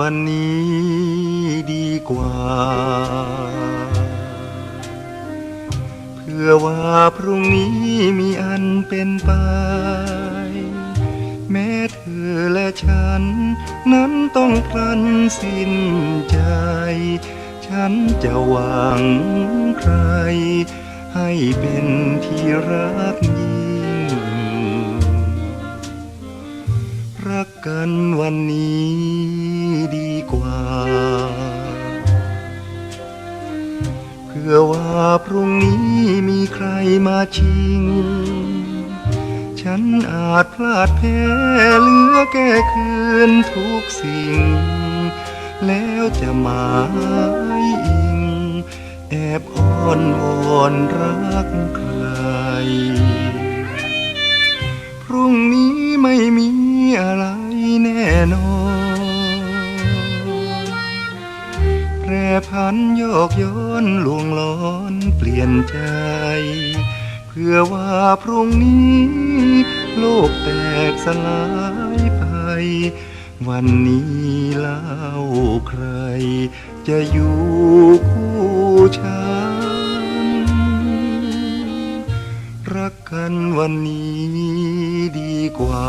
วันนี้ดีกว่า เพื่อว่าพรุ่งนี้มีอันเป็นไป แม้เธอและฉัน นั้นต้องพลันสิ้นใจ ฉันจะหวังใคร ให้เป็นที่รักยิ่งรักกันวันนี้ เพื่อว่าพรุ่งนี้มีใครมาชิง ฉันอาจพลาดแพ้เหลือแก้คืนทุกสิ่ง แล้วจะหมายอิง แอบอ้อนวอนรักใคร พรุ่งนี้ไม่มี รพันโยกย้อนลวงล้อนเปลี่ยนใจ เพื่อว่าพรุ่งนี้ โลกแตกสลายไป วันนี้เล่าใคร จะอยู่คู่ฉัน รักกันวันนี้ดีกว่า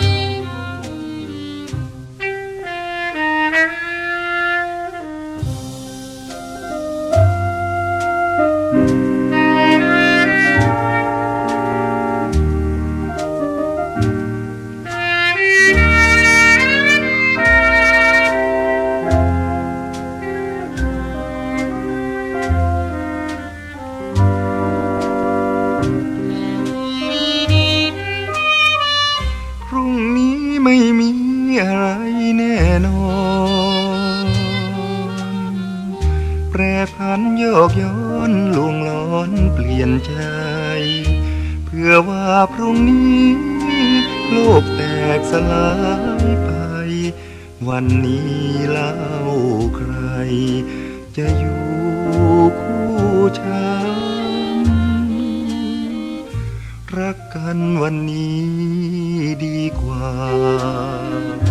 พันโยกย้อนลวงล้อนเปลี่ยนใจ เพื่อว่าพรุ่งนี้โลกแตกสลายไป วันนี้เล่าใคร จะอยู่คู่ฉัน รักกันวันนี้ดีกว่า